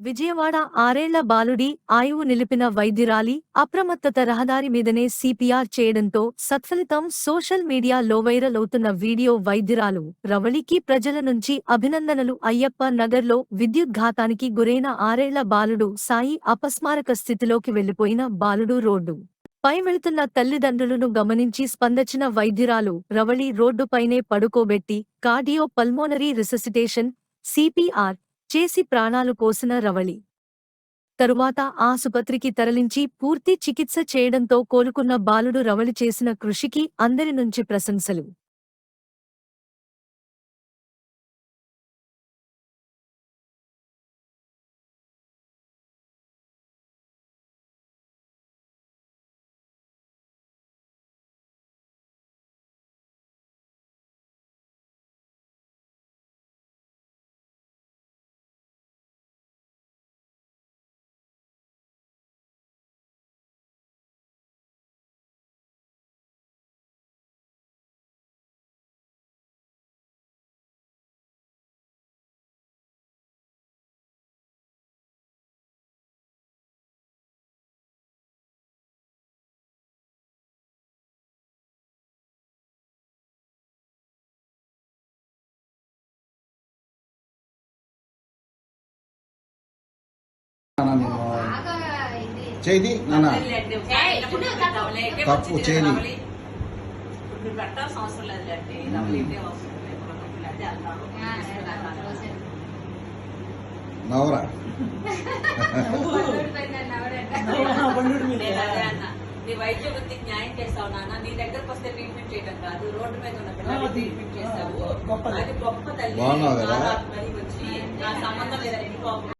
విజయవాడ ఆరేళ్ళ బాలుడి ఆయువు నిలిపిన వైద్యురాలి అప్రమత్తత రహదారి మీదనే సిపిఆర్ చేయడంతో సత్ఫలితం సోషల్ మీడియాలో వైరల్ అవుతున్న వీడియో వైద్యురాలు రవళికి ప్రజల నుంచి అభినందనలు. అయ్యప్ప నగర్లో విద్యుద్ఘాతానికి గురైన ఆరేళ్ళ బాలుడు సాయి అపస్మారక స్థితిలోకి వెళ్ళిపోయిన బాలుడు రోడ్డు పై వెళుతున్న తల్లిదండ్రులను గమనించి స్పందచిన వైద్యురాలు రవళి రోడ్డుపైనే పడుకోబెట్టి కార్డియో పల్మోనరీ రిససిటేషన్ సిపిఆర్ చేసి ప్రాణాలు పోసిన రవళి. తరువాత ఆసుపత్రికి తరలించి పూర్తి చికిత్స చేయడంతో కోలుకున్న బాలుడు రవళి చేసిన కృషికి అందరి నుంచి ప్రశంసలు. చేది నాన్న తప్పు చేయని. నవరా. నీ వైద్య వృత్తికి న్యాయం చేస్తావు నాన్న నీ దగ్గరకు వస్తే ట్రీట్మెంట్ చేయడం కాదు రోడ్డు మీద ఉన్న పిల్లలకి ట్రీట్మెంట్ చేస్తావు అది గొప్ప తల్లి మరి వచ్చి నా సంబంధం లేదని